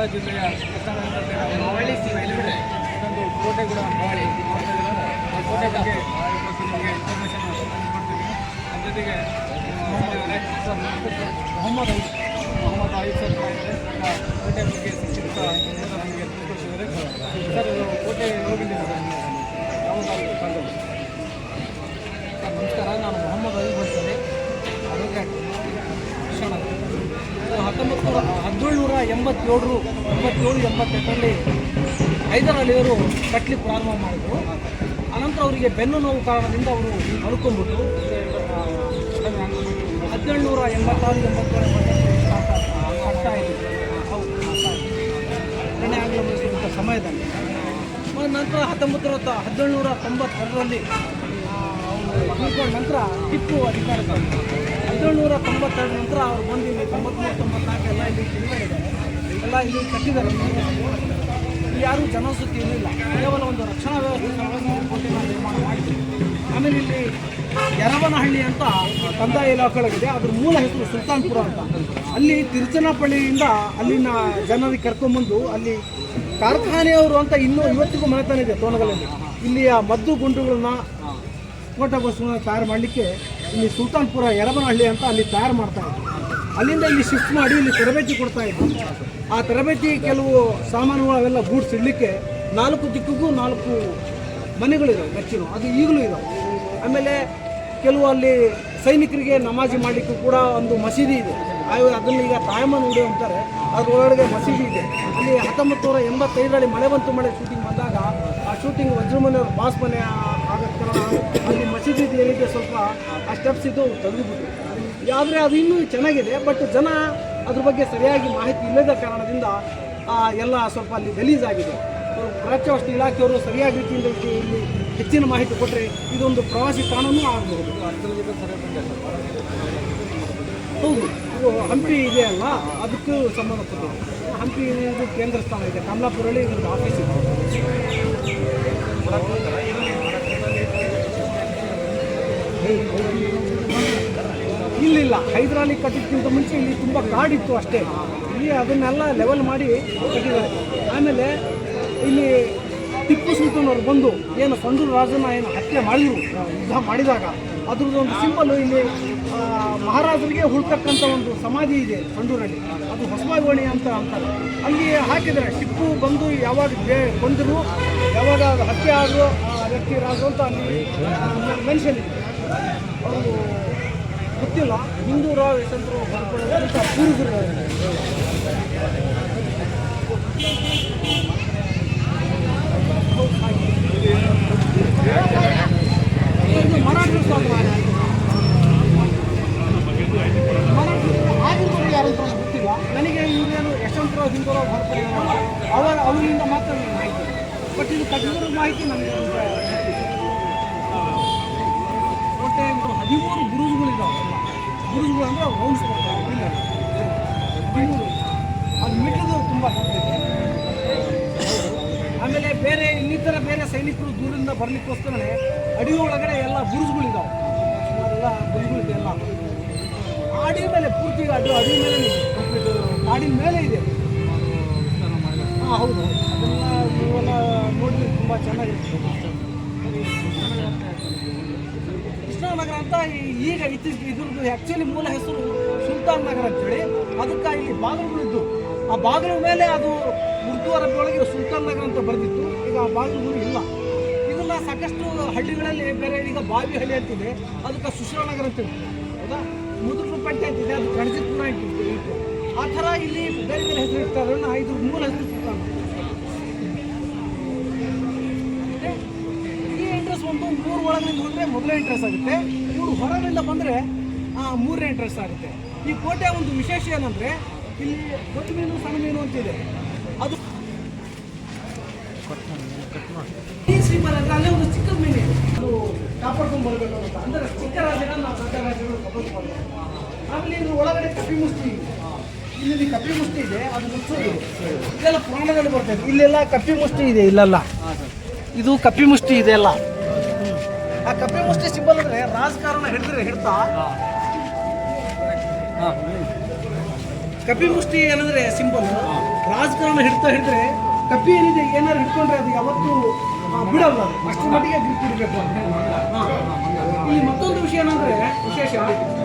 ಶಿವಮೊಗ್ಗ ಜಿಲ್ಲೆಯ ಕೃಷ್ಣರಾಜಪೇಟೆ ಇದೊಂದು ಕೋಟೆ ಕೂಡ ಆ ಕೋಟೆ ಬಗ್ಗೆ ನಿಮಗೆ ಇನ್ಫಾರ್ಮೇಷನ್ ಕೊಡ್ತೀನಿ ನಮ್ಮ ಜೊತೆಗೆ ಮೊಹಮ್ಮದ್ ಮೊಹಮ್ಮದ್ ಆಯಿಫ್ ಸರ್ ಕೋಟೆ ಬಗ್ಗೆ ವಿವರ ನಮಗೆ ತಿಳಿಸ್ಕೊಡ್ತಿದ್ದಾರೆ ಸರ್ ಕೋಟೆ ಹೋಗಿದ್ದೀನಿ ಸರ್? ಕಂಡು ಸರ್, ನಮಸ್ಕಾರ. ನಾನು ಮೊಹಮ್ಮದ್ ಅಲಿ ಬರ್ತೀನಿ ಅದಕ್ಕೆ ಹತ್ತೊಂಬತ್ತು ಹದಿನೇಳುನೂರ ಎಂಬತ್ತೇಳರು ಎಂಬತ್ತೇಳು ಎಂಬತ್ತೆಂಟರಲ್ಲಿ ಹೈದರಾಲಿಯವರು ಕಟ್ಟಲಿಕ್ಕೆ ಪ್ರಾರಂಭ ಮಾಡಿದರು. ಅನಂತರ ಅವರಿಗೆ ಬೆನ್ನು ನೋವು ಕಾರಣದಿಂದ ಅವರು ಅಳ್ಕೊಂಡ್ಬಿಟ್ಟು ಹದಿನೇಳುನೂರ ಎಂಬತ್ತಾರು ಎಂಬತ್ತೇಳು ಎಂಬತ್ತೆಂಟು ಸಮಯದಲ್ಲಿ. ನಂತರ ಹತ್ತೊಂಬತ್ತು ನೂರ ಹದಿನೇಳುನೂರ ತೊಂಬತ್ತೆರಡರಲ್ಲಿ ನಂತರ ಟಿಪ್ಪು ಅಧಿಕಾರಕ್ಕೆ. ಹದಿನೇಳುನೂರ ತೊಂಬತ್ತೆರಡು ನಂತರ ಅವ್ರು ಬಂದು ಇಲ್ಲಿ ತೊಂಬತ್ತ್ಮೂರು ತೊಂಬತ್ನಾಲ್ಕು ಎಲ್ಲ ಇಲ್ಲಿ ತಿರುಗಾಡಿದ್ದಾರೆ ಎಲ್ಲ ಇಲ್ಲಿ ಕಟ್ಟಿದ್ದಾರೆ. ಯಾರೂ ಜನವಸತಿ ಇಲ್ಲ ಕೇವಲ ಒಂದು ರಕ್ಷಣಾ ವ್ಯವಸ್ಥೆ ಮಾಡಿದ್ರು ಆಮೇಲೆ ಇಲ್ಲಿ ಯರವನಹಳ್ಳಿ ಅಂತ ಕಂದಾಯ ಇಲಾಖೆಗಳಿದೆ ಅದ್ರ ಮೂಲ ಹೆಸರು ಸುಲ್ತಾನ್ಪುರ ಅಂತ. ಅಲ್ಲಿ ತಿರುಚನಪಳ್ಳಿಯಿಂದ ಅಲ್ಲಿನ ಜನರಿಗೆ ಕರ್ಕೊಂಬಂದು ಅಲ್ಲಿ ಕಾರ್ಖಾನೆಯವರು ಅಂತ ಇನ್ನೂ ಇವತ್ತಿಗೂ ಮನೆತನ ಇದೆ ತೋಣಗಳಲ್ಲಿ ಇಲ್ಲಿಯ ಮದ್ದು ಗುಂಡುಗಳನ್ನ ಸ್ಫೋಟ ವಸ್ತುಗಳನ್ನ ತಯಾರು ಮಾಡಲಿಕ್ಕೆ ಇಲ್ಲಿ ಸುಲ್ತಾನ್ಪುರ ಯರಬನಹಳ್ಳಿ ಅಂತ ಅಲ್ಲಿ ತಯಾರು ಮಾಡ್ತಾ ಇದ್ರು. ಅಲ್ಲಿಂದ ಇಲ್ಲಿ ಶಿಫ್ಟ್ ಮಾಡಿ ಇಲ್ಲಿ ತರಬೇತಿ ಕೊಡ್ತಾ ಇದ್ರು. ಆ ತರಬೇತಿ ಕೆಲವು ಸಾಮಾನುಗಳು ಅವೆಲ್ಲ ಗೂಡ್ಸ್ ಇಡಲಿಕ್ಕೆ ನಾಲ್ಕು ದಿಕ್ಕಿಗೂ ನಾಲ್ಕು ಮನೆಗಳಿದಾವೆ ಗಚ್ಚಿನ ಅದು ಈಗಲೂ ಇದಾವೆ. ಆಮೇಲೆ ಕೆಲವು ಅಲ್ಲಿ ಸೈನಿಕರಿಗೆ ನಮಾಜಿ ಮಾಡಲಿಕ್ಕೂ ಕೂಡ ಒಂದು ಮಸೀದಿ ಇದೆ. ಅದನ್ನು ಈಗ ತಾಯಮ್ಮನ ಉಡಿ ಅಂತಾರೆ. ಒಳಗಡೆ ಮಸೀದಿ ಇದೆ. ಅಲ್ಲಿ ಹತ್ತೊಂಬತ್ತು ನೂರ ಎಂಬತ್ತೈದರಲ್ಲಿ ಮಳೆ ಬಂತು, ಮಳೆ ಶೂಟಿಂಗ್ ಬಂದಾಗ ಆ ಶೂಟಿಂಗ್ ವಜ್ರಮನೆಯವ್ರ ಬಾಸ್ ಮನೆ ಮಸೀದಿ ಏನಿದೆ ಸ್ವಲ್ಪ ಆ ಸ್ಟೆಪ್ಸ್ ಇದು ತೆಗೆದುಬಿಟ್ಟು ಆದರೆ ಅದು ಇನ್ನೂ ಚೆನ್ನಾಗಿದೆ ಬಟ್ ಜನ ಅದ್ರ ಬಗ್ಗೆ ಸರಿಯಾಗಿ ಮಾಹಿತಿ ಇಲ್ಲದ ಕಾರಣದಿಂದ ಎಲ್ಲ ಸ್ವಲ್ಪ ಅಲ್ಲಿ ಗಲೀಜಾಗಿದೆ ಪ್ರಾಚ್ಯವಸ್ತು ಇಲಾಖೆಯವರು ಸರಿಯಾದ ರೀತಿಯಿಂದ ಇಲ್ಲಿ ಹೆಚ್ಚಿನ ಮಾಹಿತಿ ಕೊಟ್ಟರೆ ಇದೊಂದು ಪ್ರವಾಸಿ ತಾಣವೂ ಆಗಬಹುದು. ಹೌದು ಹಂಪಿ ಇದೆ ಅಲ್ಲ ಅದಕ್ಕೂ ಸಂಬಂಧಪಟ್ಟು ಹಂಪಿ ಇದು ಕೇಂದ್ರ ಸ್ಥಾನ ಇದೆ. ಕಮಲಾಪುರಲ್ಲಿ ಇದೊಂದು ಆಫೀಸ್ ಇದೆ. ಇಲ್ಲಿಲ್ಲ. ಹೈದ್ರಾಲಿ ಕಟ್ಟಿದ್ಕಿಂತ ಮುಂಚೆ ಇಲ್ಲಿ ತುಂಬ ಕಾಡಿತ್ತು ಅಷ್ಟೇ. ಇಲ್ಲಿ ಅದನ್ನೆಲ್ಲ ಲೆವೆಲ್ ಮಾಡಿ ಕಟ್ಟಿದ್ದಾರೆ. ಆಮೇಲೆ ಇಲ್ಲಿ ಟಿಪ್ಪು ಸುಲ್ತಾನ್ ಅವರು ಬಂದು ಏನು ಸಂಡೂರು ರಾಜನ ಏನು ಹತ್ಯೆ ಮಾಡಿದ್ರು, ಯುದ್ಧ ಮಾಡಿದಾಗ. ಅದ್ರದ್ದು ಒಂದು ಸಿಂಬಲ್ ಇಲ್ಲಿ ಮಹಾರಾಜರಿಗೆ ಹುಡ್ತಕ್ಕಂಥ ಒಂದು ಸಮಾಧಿ ಇದೆ ಸಂಡೂರಲ್ಲಿ ಅದು ಹೊಸಬಾಗೋಣಿ ಅಂತ ಅಂತಾರೆ. ಅಲ್ಲಿ ಹಾಕಿದರೆ ಟಿಪ್ಪು ಬಂದು ಯಾವಾಗ ಬಂದರು, ಯಾವಾಗ ಅದು ಹತ್ಯೆ ಆದರೂ ವ್ಯಕ್ತಿ ರಾಜು ಅಂತ ಅಲ್ಲಿ ಮೆನ್ಷನ್ ಇದೆ. ಅವರು ಗೊತ್ತಿಲ್ಲ. ಹಿಂದೂ ರಾವ್ ಯಶವಂತರು ಬರ್ಕೊಳ್ಳೋದು ಅಂತ ನನಗೆ ಬರ್ಕೊಳ್ಳೋದು ಅವಾಗ ಅವರಿಂದ ಮಾತ್ರ ಮಾಹಿತಿ. ಬಟ್ ಇದು ಕಟ್ಟಿರೋ ಮಾಹಿತಿ ನನಗೆ ಒಂದು ಹದಿಮೂರು ಬುರುಜುಗಳಿದಾವೆ ಬುರುಜುಗಳು ಅಂದರೆ ರೌಂಡ್ಸ್ ಹದಿಮೂರು. ಅದು ಮಿಟ್ಟದು ತುಂಬ ಆಮೇಲೆ ಬೇರೆ ಇನ್ನಿತರ ಬೇರೆ ಸೈನಿಕರು ದೂರದಿಂದ ಬರ್ಲಿಕ್ಕೋಸ್ಕರನೇ ಅಡಿ ಒಳಗಡೆ ಎಲ್ಲ ಬುರುಜುಗಳಿದಾವೆ ಎಲ್ಲ ಬುರುಜುಗಳಿದೆ ಎಲ್ಲ. ಆಡಿ ಮೇಲೆ ಪೂರ್ತಿ ಅದು ಅಡಿ ಮೇಲೆ ಕಂಪ್ಲೀಟ್ ಕಾಡಿನ ಮೇಲೆ ಇದೆ. ಹಾಂ, ಹೌದು ಅದೆಲ್ಲ ನೀವೆಲ್ಲ ನೋಡಿ ತುಂಬ ಚೆನ್ನಾಗಿರ್ತದೆ ಕೃಷ್ಣನಗರ ಅಂತ ಈಗ ಇತ್ತೀಚೆಗೆ ಇದ್ರದ್ದು ಆ್ಯಕ್ಚುಲಿ ಮೂಲ ಹೆಸರು ಸುಲ್ತಾನ್ ನಗರ ಅಂತೇಳಿ. ಅದಕ್ಕೆ ಇಲ್ಲಿ ಬಾಗಿಲುಗಳಿದ್ದು ಆ ಬಾಗಿಲ ಮೇಲೆ ಅದು ಉರ್ದು ಅರಬಿ ಸುಲ್ತಾನ್ ನಗರ ಅಂತ ಬರೆದಿತ್ತು. ಈಗ ಆ ಬಾಗಿಲುಗಳು ಇಲ್ಲ. ಇದನ್ನು ಸಾಕಷ್ಟು ಹಳ್ಳಿಗಳಲ್ಲಿ ಬೇರೆ ಈಗ ಬಾವಿ ಹಳ್ಳಿ ಅಂತಿದೆ. ಅದಕ್ಕೆ ಸುಶ್ರ ನಗರ ಅಂತ ಇತ್ತು ಹೌದಾ? ಮುದುಕು ಪಟ್ಟೆ ಅಂತಿದೆ. ಅದು ಕಣಜಿಪುರ ಅಂತಿತ್ತು. ಆ ಥರ ಇಲ್ಲಿ ಬೇರೆ ಬೇರೆ ಹೆಸರು ಇರ್ತಾರೆ ಇದ್ರ ಮೂಲ ಹೆಸರು ಸುಲ್ತಾನ್ ಮತ್ತೆ ಈ ಎಂಟ್ರೆನ್ಸ್ ಮೂರು ಒಳಗಿಂದ ಬಂದರೆ ಮೊದಲನೇ ಇಂಟ್ರೆಸ್ಟ್ ಆಗುತ್ತೆ. ಇವರು ಹೊರಗಿಂದ ಬಂದರೆ ಮೂರನೇ ಇಂಟ್ರೆಸ್ಟ್ ಆಗುತ್ತೆ. ಈ ಕೋಟೆಯ ಒಂದು ವಿಶೇಷ ಏನಂದರೆ, ಇಲ್ಲಿ ದೊಡ್ಡ ಮೀನು, ಸಣ್ಣ ಮೀನು ಅಂತಿದೆ ಅದು ಈ ಶ್ರೀಮಲ್ ಅಂದ್ರೆ ಅಲ್ಲೇ ಒಂದು ಚಿಕ್ಕ ಮೀನು ಇದೆ. ಅದು ಕಾಪಾಡ್ಕೊಂಡು ಬರಬೇಕು ಅಂತ. ಅಂದರೆ ಚಿಕ್ಕ ರಾಜ್ಯನ ನಾವು ದೊಡ್ಡ ರಾಜ್ಯಗಳು ಕಾಪಾಡ್ಕೊಂಡು ಆಮೇಲೆ ಇದ್ರ ಒಳಗಡೆ ಕಪಿ ಮುಷ್ಟಿ ಇಲ್ಲಿ ಕಪಿ ಮುಷ್ಟಿ ಇದೆ, ಅದು ಮುಚ್ಚೋದು. ಇದೆಲ್ಲ ಪುರಾಣದಲ್ಲಿ ಬರ್ತದೆ. ಇಲ್ಲೆಲ್ಲ ಕಪಿ ಮುಷ್ಟಿ ಇದೆ, ಇಲ್ಲೆಲ್ಲ. ಇದು ಕಪ್ಪಿ ಮುಷ್ಟಿ ಇದೆ ಅಲ್ಲ. ಆ ಕಪ್ಪೆ ಮುಷ್ಟಿ ಸಿಂಬಲ್ ಅಂದ್ರೆ ರಾಜಕಾರಣ ಹಿಡಿದ್ರೆ ಹಿಡ್ತಾ? ಕಪಿ ಮುಷ್ಟಿ ಏನಂದ್ರೆ ಸಿಂಬಲ್. ರಾಜಕಾರಣ ಹಿಡ್ತಾ ಹಿಡಿದ್ರೆ ಕಪಿ ಏನಿದೆ ಏನಾದ್ರು ಹಿಡ್ಕೊಂಡ್ರೆ ಅದು ಯಾವತ್ತೂ ಬಿಡಲ್ಲ. ಅಷ್ಟು ಮಟ್ಟಿಗೆ ಇಡಬೇಕು ಈ ಮತ್ತೊಂದು ವಿಷಯ ಏನಂದ್ರೆ ವಿಶೇಷ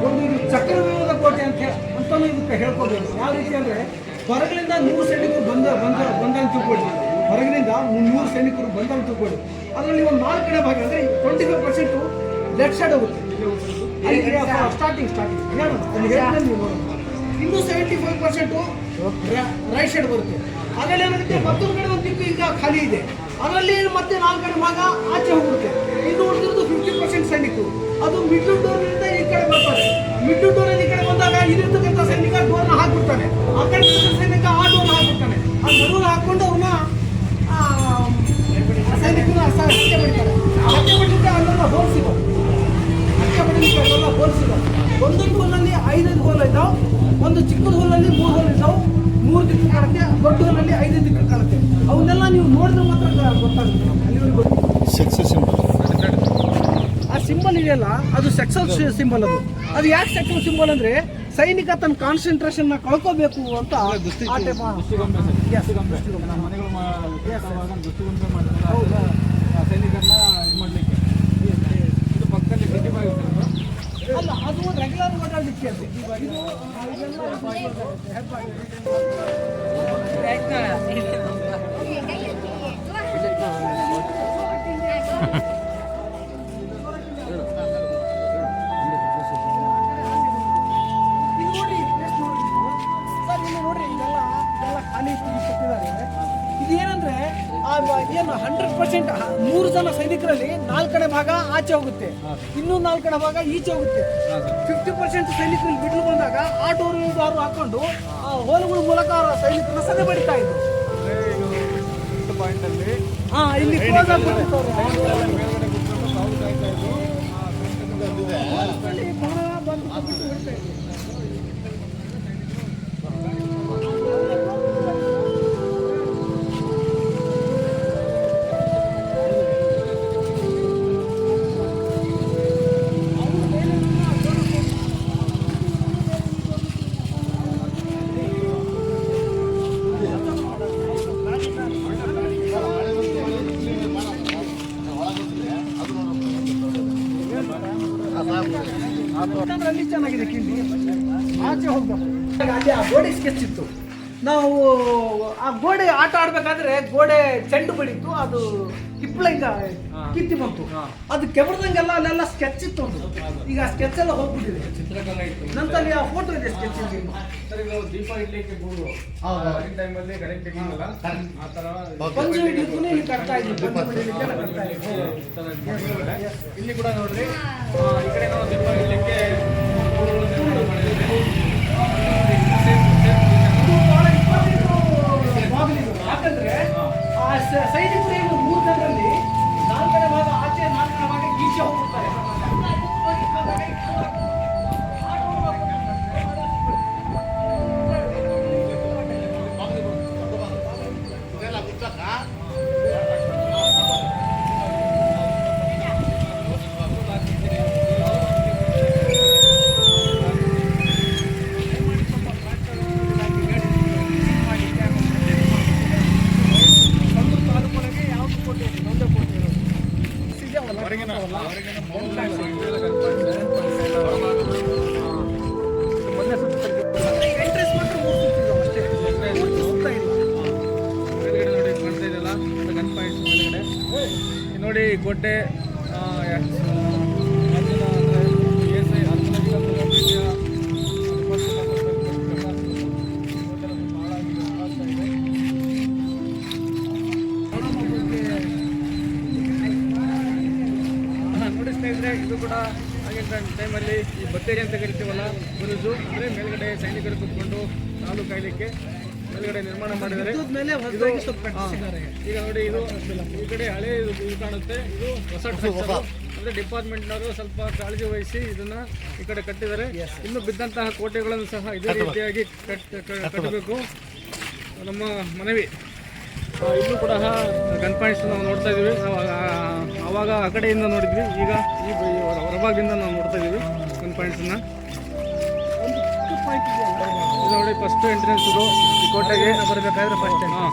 ಒಂದು ಇದು ಚಕ್ರವ್ಯೂಹದ ಕೋಟೆ ಅಂತ ಅಂತಾನು ಇದಕ್ಕೆ ಹೇಳ್ಕೋಬೇಕು ಯಾವ ರೀತಿ ಅಂದ್ರೆ ಹೊರಗಳಿಂದ ನೂರು ಸೆಂಟಿಗೂ ಬಂದ ಬಂದ ಬಂದಂತ ತಿಳ್ಕೊಳ್ಳಿ ಹೊರಗಿನಿಂದ ಮುನ್ನೂರು ಸೈನಿಕರು ಬಂದಂತ ಕೊಡಿ ಅದರಲ್ಲಿ ಒಂದು ನಾಲ್ಕು ಕಡೆ ಭಾಗ ಅಂದ್ರೆ twenty five percent left side ಹೋಗುತ್ತೆ. ಸ್ಟಾರ್ಟಿಂಗ್ ಸ್ಟಾರ್ಟಿಂಗ್ ಇನ್ನೂ seventy five percent right side ಬರುತ್ತೆ. ಅದರಲ್ಲಿ ಏನಾಗುತ್ತೆ ಮತ್ತೊಂದು ಕಡೆ ಒಂದು ದಿಕ್ಕು ಈಗ ಖಾಲಿ ಇದೆ. ಅದರಲ್ಲಿ ಮತ್ತೆ ನಾಲ್ಕು ಕಡೆ ಭಾಗ ಆಚೆ ಹೋಗುತ್ತೆ. ಇನ್ನು ಉಳಿದಿರೋದು ಫಿಫ್ಟಿ ಪರ್ಸೆಂಟ್ ಸೈನಿಕರು. ಅದು ಮಿಡ್ಲ್ ಡೋರ್ನಿಂದ ಈ ಕಡೆ ಬರ್ತಾರೆ. ಮಿಡ್ಲ್ ಡೋರ್ ಈ ಕಡೆ ಬಂದಾಗ ಇಲ್ಲಿರ್ತಕ್ಕಂಥ ಸೈನಿಕ ಡೋರ್ನ ಹಾಕ್ಬಿಡ್ತಾನೆ ಆ ಕಡೆ ಇರ್ತಕ್ಕಂಥ ಸೈನಿಕ ಆ ಡೋರ್ನ ಹಾಕ್ಬಿಡ್ತಾನೆ ಆ ನಡುವೆ ಹಾಕೊಂಡು ಅವ್ರನ್ನ ಸೈನಿಕನ ಸತ್ಯ ಬಿಡ್ತಾರೆ ಸತ್ಯ ಬಿಟ್ಟಿದ್ರೆ ಅಲ್ಲೆಲ್ಲ ಹೋಲ್ಸಿದ್ದಾರೆ ಅಕ್ಕೆ ಬಡಲಿಕ್ಕೆ ಅವೆಲ್ಲ ಹೋಲಿಸಿದ ಒಂದೊಂದು ಹೋಲಲ್ಲಿ ಐದೈದು ಹೋಲ್ ಇದ್ದಾವೆ ಒಂದು ಚಿಕ್ಕದ ಹೋಲಲ್ಲಿ ಮೂರು ಹೋಲ್ ಇದ್ದಾವೆ ಮೂರು ದಿಕ್ಕು ಕಾಣುತ್ತೆ ದೊಡ್ಡ ಹೋಲಲ್ಲಿ ಐದು ದಿಕ್ಕು ಕಾಣುತ್ತೆ ಅವನ್ನೆಲ್ಲ ನೀವು ನೋಡಿದ್ರೆ ಮಾತ್ರ ಗೊತ್ತಾಗುತ್ತೆ. ಅಲ್ಲಿವರೆಗೂ. ಸಕ್ಸಸ್ ಸಿಂಬಲ್ ಆ ಸಿಂಬಲ್ ಇದೆಯಲ್ಲ ಅದು ಸೆಕ್ಸಲ್ ಸಿಂಬಲ್ ಅದು. ಅದು ಯಾಕೆ ಸೆಕ್ಸಲ್ ಸಿಂಬಲ್ ಅಂದ್ರೆ ಸೈನಿಕ ತನ್ನ ಕಾನ್ಸಂಟ್ರೇಷನ್ನ ಕಳ್ಕೋಬೇಕು ಅಂತ ಸೈನಿಕರನ್ನ ಇದು ಮಾಡಲಿಕ್ಕೆ. ಇದು ಪಕ್ಕದಲ್ಲಿ ಅಲ್ಲ, ಅದು ರೆಗ್ಯುಲರ್ ನೋಡಿ ಎಷ್ಟು ನೋಡಿ. ನೀವು. ಸರ್ ಇಲ್ಲಿ ನೋಡ್ರಿ, ಇದೆಲ್ಲ ಇದೆಲ್ಲ ಖಾಲಿ ಕೊಟ್ಟಿದ್ದಾರೆ ಇದು ಏನಂದ್ರೆ ಆ ಮ- ಏನು ಹಂಡ್ರೆಡ್ ಪರ್ಸೆಂಟ್ ಮೂರು ಜನ ಸೈನಿಕರಲ್ಲಿ ನಾಲ್ಕನೇ ಭಾಗ ಆಚೆ ಹೋಗುತ್ತೆ. ಇನ್ನೂ ಕಡೆ ಭಾಗ ಈಚೆ ಹೋಗುತ್ತೆ. ಫಿಫ್ಟಿ ಪರ್ಸೆಂಟ್ ಸೈನಿಕರು ಬಿಡ್ಲು ಬಂದಾಗ ಆಟೋ ಅವರು ಹಾಕೊಂಡು ಆ ಹೋಲುಗಳ ಮೂಲಕ ಸೈನಿಕರನ್ನ ಸದೆ ಬಡಿತಾ ಇದ್ರು. ಹಾ ಇಲ್ಲಿ close ಆಗ್ಬಿಟ್ಟಿತ್ತು ಗೋಡೆ ಆಟ ಆಡ್ಬೇಕಾದ್ರೆ ಗೋಡೆ ಚೆಂಡು ಬೆಳಿತ್ತು ಅದು ಹಿಪ್ಪಳಿಂದ ಕಿತ್ತಿ ಬಂತು. ಅದು ಕೆಬರ್ದಂಗೆಲ್ಲ ಅಲ್ಲೆಲ್ಲ ಸ್ಕೆಚ್ ಇತ್ತು ಒಂದು ಈಗ ಆ ಸ್ಕೆಚ್ ಎಲ್ಲ ಹೋಗ್ಬಿಟ್ಟಿದೆ. ಚಿತ್ರಕಲಾ ಇತ್ತು. ನಂತರ ಅಲ್ಲಿ ಆ ಫೋಟೋ ಇದೆ ಸ್ಕೆಚ್ ದೀಪ ಇಡ್ಲಿಕ್ಕೆ ಗೂಡು ಆಗಿನ ಟೈಮಲ್ಲಿ ಕರೆಂಟ್ ಇರ್ಲಿಲ್ಲ ಆ ಥರ ಪಂಚು ಹಿಡಿದು ಇಲ್ಲಿ ಕಟ್ತಾ ಇದ್ವಿ. ಈ. ಇಲ್ಲಿ ಕೂಡ ನೋಡ್ರಿ ಆ, ಈ ಕಡೆ ನಾವು ದೀಪ ಇಡ್ಲಿಕ್ಕೆ ನೋಡಿ ಕೋಟೆ ಇದು ಕೂಡ ಆಗಿನ ಟೈಮಲ್ಲಿ ಈ ಬತ್ತೇರಿ ಅಂತ ಕರಿತೀವಲ್ಲ ಬರುಜು ಅಂದರೆ ಮೇಲ್ಗಡೆ ಸೈನಿಕರು ಕೂತ್ಕೊಂಡು ಕಾಲು ಕಾಯಲಿಕ್ಕೆ ಮೇಲ್ಗಡೆ ನಿರ್ಮಾಣ ಮಾಡಿದ್ದಾರೆ. ಇದ್ರ ಮೇಲೆ ಇದು ಸ್ವಲ್ಪ ಹಾ, ಈಗ ನೋಡಿ ಇದು ಈ ಕಡೆ ಹಳೆ ಇದು ಕಾಣುತ್ತೆ. ಇದು ಹೊಸ ಅಂದ್ರೆ ಡಿಪಾರ್ಟ್ಮೆಂಟ್ನವರು ಸ್ವಲ್ಪ ಕಾಳಜಿ ವಹಿಸಿ ಇದನ್ನ ಈ ಕಡೆ ಕಟ್ಟಿದ್ದಾರೆ. ಇನ್ನು ಬಿದ್ದಂತಹ ಕೋಟೆಗಳನ್ನು ಸಹ ಇದೇ ರೀತಿಯಾಗಿ ಕಟ್ ಕಟ್ಟಬೇಕು. ನಮ್ಮ ಮನವಿ. ಇನ್ನು ಇಲ್ಲೂ ಕೂಡ ಗನ್ ಪಾಯಿಂಟ್ಸ್ ನಾವು ನೋಡ್ತಾ ಇದೀವಿ ನಾವು ಆ- ಆವಾಗ ಆ ಕಡೆಯಿಂದ ನೋಡಿದ್ವಿ. ಈಗ ಈ ಹೊರಭಾಗದಿಂದ ನಾವು ನೋಡ್ತಾ ಇದೀವಿ ಗನ್ ಪಾಯಿಂಟ್ಸನ್ನ ಇದು ನೋಡಿ ಫಸ್ಟ್ ಎಂಟ್ರೆನ್ಸ್ ಇದು. ಈ ಕೋಟೆಗೆ ಬರಬೇಕಾದ್ರೆ ಫಸ್ಟ್ ಹಾಂ.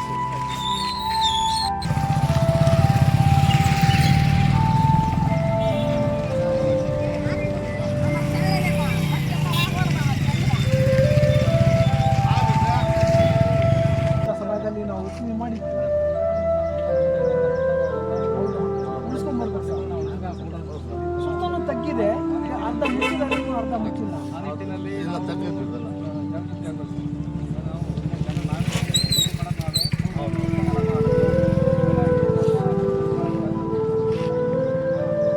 ತಗ್ಗಿದೆ ಅರ್ಧ ಮುಗಿದ ಅರ್ಧ ಮುಚ್ಚಿಲ್ಲ ಆ ನಿಟ್ಟಿನಲ್ಲಿ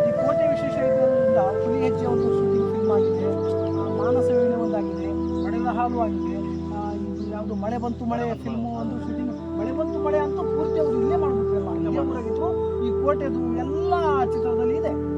ಈ ಕೋಟೆ ವಿಶೇಷ ಇರೋದ್ರಿಂದ ಹುಲಿ ಹೆಜ್ಜೆ ಒಂದು ಶೂಟಿಂಗ್ ಫಿಲ್ಮ್ ಆಗಿದೆ. ಆ, ಮಾನಸ ವೀಣೆ ಒಂದಾಗಿದೆ ಮಳೆದ ಹಾಲು ಆಗಿದೆ. ಇದು ಯಾವುದು ಮಳೆ ಬಂತು ಮಳೆ ಫಿಲ್ಮು ಒಂದು ಶೂಟಿಂಗ್ ಮಳೆ ಬಂತು ಮಳೆ ಅಂತೂ ಪೂರ್ತಿ ಅವರು ಇಲ್ಲೇ ಮಾಡ್ಬಿಟ್ರಲ್ಲ. ಈ ಕೋಟೆದು ಎಲ್ಲ ಚಿತ್ರದಲ್ಲಿ ಇದೆ.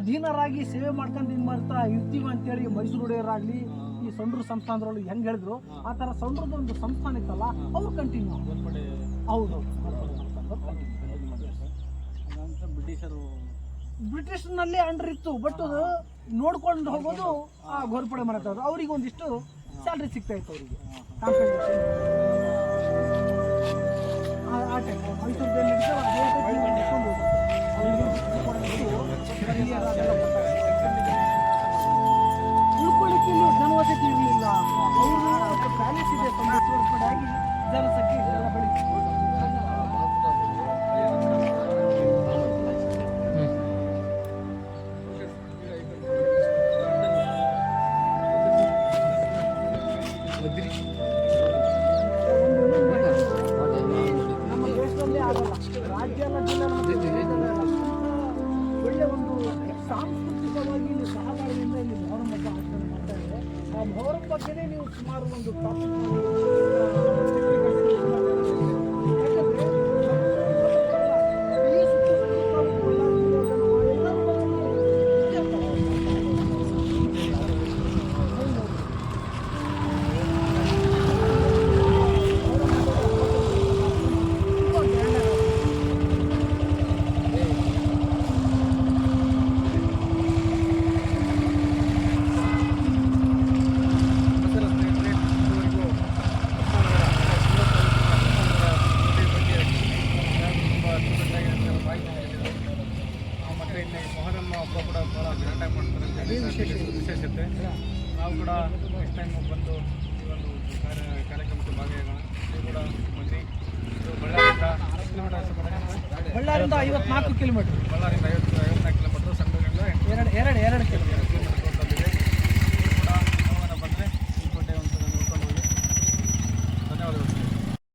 ಅಧೀನರಾಗಿ ಸೇವೆ ಮಾಡ್ಕೊಂಡು ಇದು ಮಾಡ್ತಾ ಇರ್ತೀವಿ ಅಂತೇಳಿ ಮೈಸೂರು ಒಡೆಯರಾಗಲಿ ಈ ಸಂಡ್ರು ಸಂಸ್ಥಾನದ್ರಲ್ಲಿ ಹೆಂಗೆ ಹೇಳಿದ್ರು, ಆ ಥರ ಸಂಡ್ರದ ಒಂದು ಸಂಸ್ಥಾನ ಇತ್ತಲ್ಲ, ಅವ್ರು ಕಂಟಿನ್ಯೂ ಹೌದು. ಬ್ರಿಟಿಷರು ಬ್ರಿಟಿಷ್ನಲ್ಲೇ ಅಂಡರ್ ಇತ್ತು ಬಟ್ ನೋಡ್ಕೊಂಡು ಹೋಗೋದು ಆ ಗೋರ್ಪಡೆ ಇದ್ರು ಅವ್ರಿಗೆ ಒಂದಿಷ್ಟು ಸ್ಯಾಲ್ರಿ ಸಿಗ್ತಾ ಇತ್ತು ಅವರಿಗೆ. ಮೈಸೂರು ಆ ಮೈಸೂರಲ್ಲಿ Gracias. marunong do top. ಇಲ್ಲಿ ಮೊಹರಂ ಹಬ್ಬ ಕೂಡ ಭಾಳ ಗ್ರ್ಯಾಂಡಾಗಿ ಮಾಡ್ತಾರೆ ಅಂತ ಹೇಳಿ ವಿಶೇಷತೆ. ನಾವು ಕೂಡ ನೆಕ್ಸ್ಟ್ ಟೈಮ್ ಬಂದು ಈ ಒಂದು ಕಾರ್ಯ ಕಾರ್ಯಕ್ರಮಕ್ಕೆ ಭಾಗಿಯಾಗೋಣ. ನೀವು ಕೂಡ ಬನ್ನಿ. ಇದು ಬಳ್ಳಾರಿಯಿಂದ ಎಷ್ಟು ಕಿಲೋಮೀಟರ್? ಬಳ್ಳಾರಿಂದ ಐವತ್ನಾಲ್ಕು ಕಿಲೋಮೀಟರ್ ಬಳ್ಳಾರಿಂದ ಐವತ್ತು ಐವತ್ನಾಲ್ಕು ಕಿಲೋಮೀಟರ್ ಸಂಡೂರಿಂದ ಎರಡು ಎರಡು ಎರಡು ಕಿಲೋಮೀಟರ್